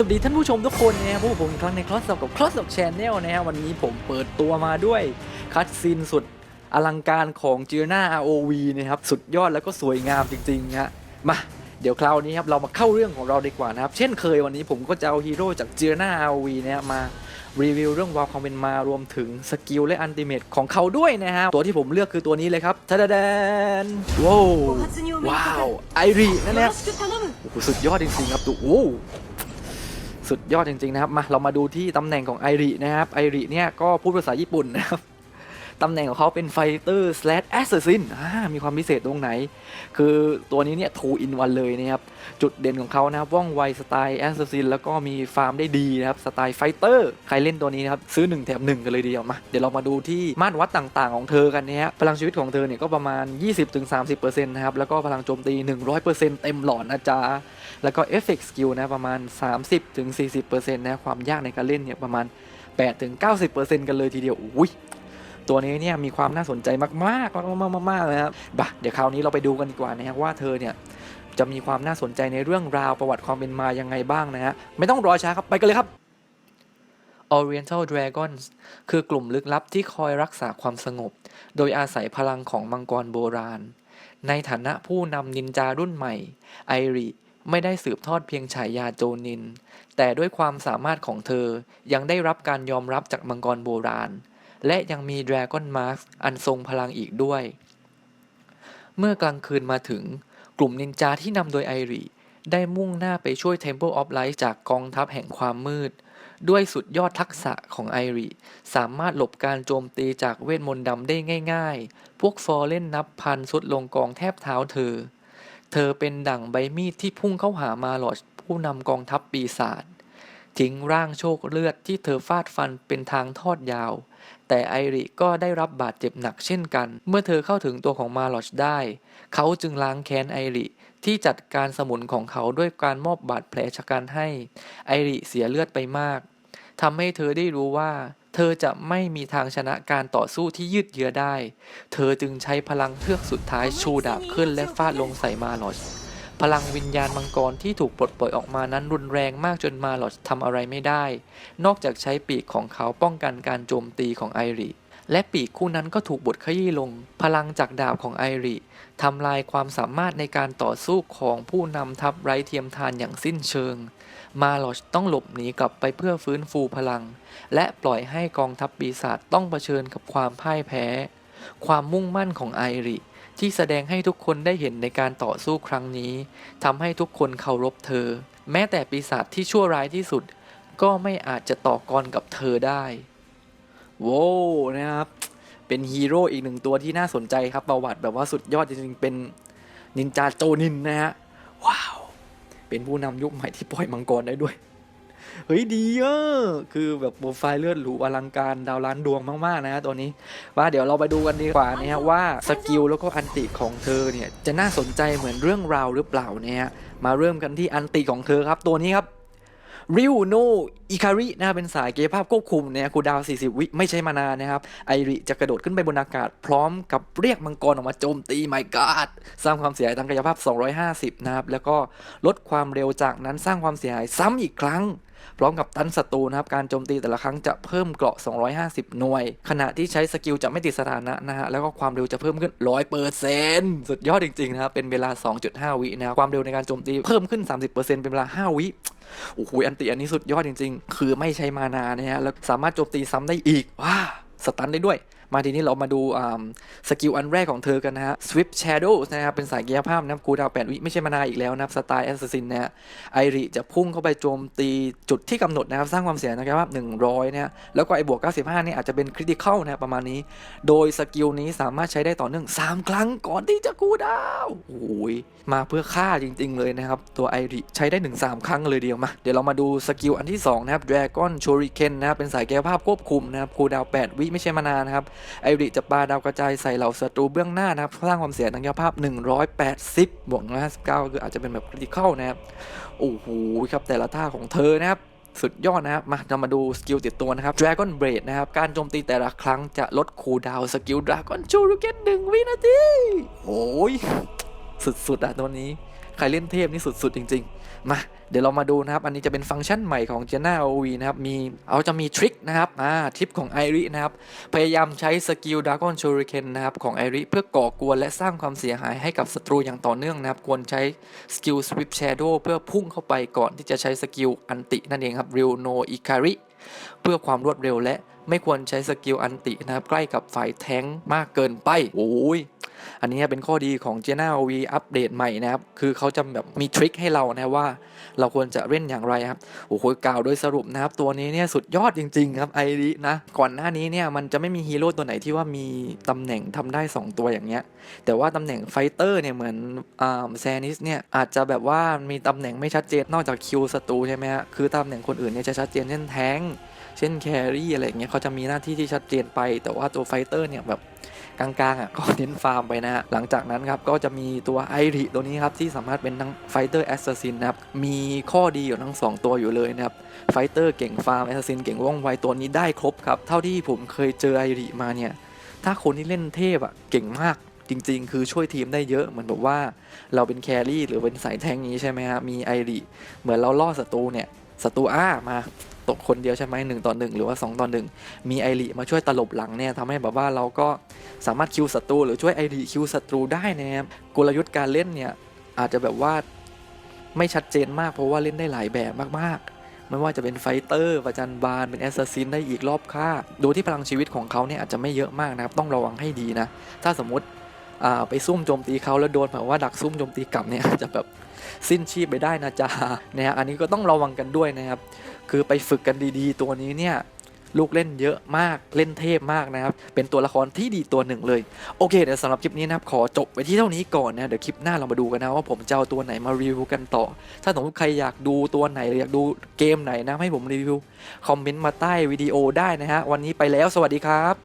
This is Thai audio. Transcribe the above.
สวัสดีท่านผู้ชมทุกคนนะครับผู้ผมครั้งในคลอสสกับคลอสสกแชนแนลนะครับวันนี้ผมเปิดตัวมาด้วยคัตซีนสุดอลังการของจีน่า ROV นะครับสุดยอดแล้วก็สวยงามจริงๆฮะมาเดี๋ยวคราวนี้ครับเรามาเข้าเรื่องของเราดีกว่านะครับ เช่นเคยวันนี้ผมก็จะเอาฮีโร่จากจีน่า ROV นะครัมารีวิวเรื่องวาวความเป็นมารวมถึงสกิลและอันติเมตของเขาด้วยนะฮะตัวที่ผมเลือกคือตัวนี้เลยครับทาดาแดนว้าวว้าวไอรีนั่นแหละอ้สุดยอดจริงๆครับตัวโอ้ สุดยอดจริงๆนะครับมาเรามาดูที่ตำแหน่งของไอรินะครับไอริเนี่ยก็พูดภาษาญี่ปุ่นนะครับ ตำแหน่งของเขาเป็นไฟเตอร์ slash assassin อ่ามีความพิเศษตรงไหน คือตัวนี้เนี่ย two in one เลยนะครับ จุดเด่นของเขานะครับว่องไวสไตล์ assassin แล้วก็มีฟาร์มได้ดีนะครับ สไตล์ไฟเตอร์ ใครเล่นตัวนี้นะครับ ซื้อ 1 แถม 1 กันเลยทีเดียวมา เดี๋ยวเรามาดูที่มาตรวัดต่างๆ ของเธอกันนะฮะพลังชีวิตของเธอเนี่ยก็ประมาณ 20-30%นะครับแล้วก็พลังโจมตี 100%เต็มหลอดนะจ๊ะแล้วก็ Effect Skill นะประมาณ 30-40%นะความยากในการเล่นเนี่ยประมาณ8-90%กันเลยทีเดียวอุ้ย ตัวนี้เนี่ยมีความน่าสนใจมากๆมากๆมากๆนะครับบ่ะเดี๋ยวคราวนี้เราไปดูกันดีกว่านะครับว่าเธอเนี่ยจะมีความน่าสนใจในเรื่องราวประวัติความเป็นมายังไงบ้างนะฮะไม่ต้องรอช้าครับไปกันเลยครับ Oriental Dragons คือกลุ่มลึกลับที่คอยรักษาความสงบ โดยอาศัยพลังของมังกรโบราณ ในฐานะผู้นำนินจารุ่นใหม่ ไอริไม่ได้สืบทอดเพียงฉายาโจนิน แต่ด้วยความสามารถของเธอยังได้รับการยอมรับจากมังกรโบราณ และยังมี Dragon Mask อันทรงพลังอีกด้วย เมื่อกลางคืนมาถึง กลุ่มนินจาที่นำโดยไอริได้มุ่งหน้าไปช่วย Temple of Light จากกองทัพแห่งความมืด ด้วยสุดยอดทักษะของไอริสามารถหลบการโจมตีจากเวทมนต์ดำได้ง่าย ๆ พวกฟอร์เล่นนับพันสุดลงกองแทบเท้าเธอ เธอเป็นดั่งใบมีดที่พุ่งเข้าหามาหลอดผู้นำกองทัพปีศาจทิ้งร่างโชคเลือดที่เธอฟาดฟันเป็นทางทอดยาว แต่ไอริก็ได้รับบาดเจ็บหนักเช่นกัน เมื่อเธอเข้าถึงตัวของมาลอชได้ เขาจึงล้างแค้นไอริที่จัดการสมุนของเขาด้วยการมอบบาดแผลชะกันให้ ไอริเสียเลือดไปมากทำให้เธอได้รู้ว่า เธอจะไม่มีทางชนะการต่อสู้ที่ยืดเยื้อได้ เธอจึงใช้พลังเฮือกสุดท้ายชูดาบขึ้นและฟาดลงใส่มาลอช พลังวิญญาณมังกรที่ถูกปลดปล่อยออกมานั้นรุนแรงมากจนมาลอชทำอะไรไม่ได้ นอกจากใช้ปีกของเขาป้องกันการโจมตีของไอริและปีกคู่นั้นก็ถูกบดขยี้ลง พลังจากดาบของไอริทำลายความสามารถในการต่อสู้ของผู้นำทัพไร้เทียมทานอย่างสิ้นเชิง มาลอชต้องหลบหนีกลับไปเพื่อฟื้นฟูพลัง และปล่อยให้กองทัพปีศาจต้องเผชิญกับความพ่ายแพ้ ความมุ่งมั่นของไอริ ที่แสดงให้ทุกคนได้เห็นในการต่อสู้ครั้งนี้ทำให้ทุกคนเคารพเธอ แม้แต่ปีศาจที่ชั่วร้ายที่สุด ก็ไม่อาจจะต่อกรกับเธอได้โว้นะครับ เป็นฮีโร่อีกหนึ่งตัวที่น่าสนใจครับประวัติแบบว่าสุดยอดจริงๆ เป็นนินจาโจนินนะฮะ ว้าว เป็นผู้นำยุคใหม่ที่ปล่อยมังกรได้ด้วย เฮ้ยดีอะคือแบบโปรไฟล์เลือดหรูอลังการดาวล้านดวงมากๆนะฮะตัวนี้ ว่าเดี๋ยวเราไปดูกันดีกว่านะฮะว่าสกิลแล้วก็อันติของเธอเนี่ยจะน่าสนใจเหมือนเรื่องราวหรือเปล่าเนี่ยฮะมาเริ่มกันที่อันติของเธอครับตัวนี้ครับริวโนอิคารินะครับเป็นสายกายภาพควบคุมเนี่ยคูลดาวน์40 วิไม่ใช่มานานนะครับ ไอริจะกระโดดขึ้นไปบนอากาศ พร้อมกับเรียกมังกรออกมาโจมตีไมกาดสร้างความเสียหายทางกายภาพ 250 นะครับ แล้วก็ลดความเร็วจากนั้นสร้างความเสียหายซ้ำอีกครั้ง พร้อมกับตันศัตรูนะครับการโจมตีแต่ละครั้งจะเพิ่มเกราะ 250 หน่วย ขณะที่ใช้สกิลจะไม่ติดสถานะนะฮะแล้วก็ความเร็วจะเพิ่มขึ้น 100%สุดยอดจริงๆนะครับเป็นเวลา 2.5 วินะคความเร็วในการโจมตีเพิ่มขึ้น 30%เป็นเวลา 5 วิโอ้โหอันติอันนี้สุดยอดจริง ๆ คือไม่ใช้มานานะฮะแล้วสามารถโจมตีซ้ำได้อีกว้าสตันได้ด้วย มาทีนี้เรามาดูสกิลอันแรกของเธอกันนะฮะ Swift Shadows นะครับ เป็นสายเกียร์ภาพนะครับคูดาวน์8วิไม่ใช่มานาอีกแล้วนะครับ สไตล์แอสซัสซินนะฮะไอริจะพุ่งเข้าไปโจมตีจุดที่กำหนดนะครับ สร้างความเสียหายทางกายภาพ100นะฮะแล้วก็ไอบวก 95นี่อาจจะเป็นคริติคอลนะครับประมาณนี้ โดยสกิลนี้สามารถใช้ได้ต่อเนื่อง 3 ครั้งก่อนที่จะคูดาวโอ้ยมาเพื่อฆ่าจริง ๆ เลยนะครับ ตัวไอริใช้ได้ถึง3ครั้งเลยเดียวมาเดี๋ยวเรามาดูสกิลอันที่2นะครับ Dragon Shuriken นะครับเป็นสายแก้ภาพควบคุมนะครับคูดาว8วิไม่ใช่มานานะครับไอริจะปาดาวกระจายใส่เหล่าศัตรูเบื้องหน้านะครับ สร้างความเสียทางกายภาพ 180 บวก159ก็คืออาจจะเป็นแบบคริติคอลนะครับโอ้โหครับแต่ละท่าของเธอนะครับสุดยอดนะครับ มาเรามาดูสกิลติดตัวนะครับ Dragon Blade นะครับ การโจมตีแต่ละครั้งจะลดคูลดาวสกิล Dragon Shuriken 1วินาทีโอ้ยสุดๆอะตัวนี้ ใครเล่นเทพนี่สุดๆจริง ๆ มาเดี๋ยวเรามาดูนะครับ อันนี้จะเป็นฟังก์ชันใหม่ของ j e n a OV นะครับ มีเอาจะมีทริคนะครับอ่าทริปของไอรินะครับ พยายามใช้สกิลด r a ก้อนชูริเคนนะครับ ของไอริเพื่อก่อกวนและสร้างความเสียหายให้กับศัตรูอย่างต่อเนื่องนะครับ ควรใช้สกิลสวิปแชโดเพื่อพุ่งเข้าไปก่อนที่จะใช้สกิลอันตินั่นเองครับริวโนอิคาริเพื่อความรวดเร็วและไม่ควรใช้สกิลอันตินะครับ ใกล้กับฝ่ายแท้งมากเกินไปโอ้ย อันนี้เป็นข้อดีของ j e n a OV อัปเดตใหม่นะครับ คือเขาจะแบบมีทริคให้เรานะว่า เราควรจะเล่นอย่างไรครับ โอ้โหกล่าวโดยสรุปนะครับ ตัวนี้เนี่ยสุดยอดจริง ๆ ครับไอรินะ ก่อนหน้านี้เนี่ยมันจะไม่มีฮีโร่ตัวไหนที่ว่ามีตำแหน่งทำได้ 2 ตัวอย่างเงี้ย แต่ว่าตำแหน่งไฟเตอร์เนี่ยเหมือนอ่าแซนิสเนี่ยอาจจะแบบว่ามีตำแหน่งไม่ชัดเจนนอกจากคิวศัตรูใช่ไหมฮะ คือตำแหน่งคนอื่นเนี่ยจะชัดเจนเช่นแทง เช่นแครี่อะไรเงี้ยเขาจะมีหน้าที่ที่ชัดเจนไป แต่ว่าตัวไฟเตอร์เนี่ยแบบกลางๆอะก็เน้นฟาร์มไปนะฮะหลังจากนั้นครับก็จะมีตัวไอริตัวนี้ครับที่สามารถเป็นทั้งไฟเตอร์แอสซัสซินนะครับมีข้อดีอยู่ทั้ง 2 ตัวอยู่เลยนะครับไฟเตอร์เก่งฟาร์มแอสซัสซินเก่งว่องไวตัวนี้ได้ครบครับเท่าที่ผมเคยเจอไอริมาเนี่ยถ้าคนที่เล่นเทพอะเก่งมากจริง ๆ คือช่วยทีมได้เยอะเหมือนแบบว่าเราเป็นแครี่หรือเป็นสายแทงนี้ใช่ไหมฮะมีไอริเหมือนเราล่อศัตรูเนี่ยศัตรูอ้ามา ตกคนเดียวใช่ไหมหนึ่งต่อหนึ่งหรือว่าสองต่อหนึ่งมีไอริมาช่วยตลบหลังเนี่ยทำให้แบบว่าเราก็สามารถคิวศัตรูหรือช่วยไอริคิวศัตรูได้นะครับกลยุทธ์การเล่นเนี่ยอาจจะแบบว่าไม่ชัดเจนมากเพราะว่าเล่นได้หลายแบบมากๆ ไม่ว่าจะเป็นไฟเตอร์ประจันบานเป็นแอสซัสซินได้อีกรอบค่าดูที่พลังชีวิตของเขาเนี่ยอาจจะไม่เยอะมากนะครับต้องระวังให้ดีนะ ถ้าสมมติไปซุ่มโจมตีเขาแล้วโดนแบบว่าดักซุ่มโจมตีกลับเนี่ยอาจจะแบบ สิ้นชีพไปได้นะจ๊ะนะฮะอันนี้ก็ต้องระวังกันด้วยนะครับ คือไปฝึกกันดีๆ ตัวนี้เนี่ยลูกเล่นเยอะมากเล่นเทพมากนะครับ เป็นตัวละครที่ดีตัวหนึ่งเลย โอเคเดี๋ยวสำหรับคลิปนี้นะครับ ขอจบไปที่เท่านี้ก่อนนะเดี๋ยวคลิปหน้าเรามาดูกันนะว่าผมจะเอาตัวไหนมารีวิวกันต่อ ถ้าสมมติใครอยากดูตัวไหนหรืออยากดูเกมไหนนะให้ผมรีวิว คอมเมนต์มาใต้วิดีโอได้นะฮะวันนี้ไปแล้วสวัสดีครับ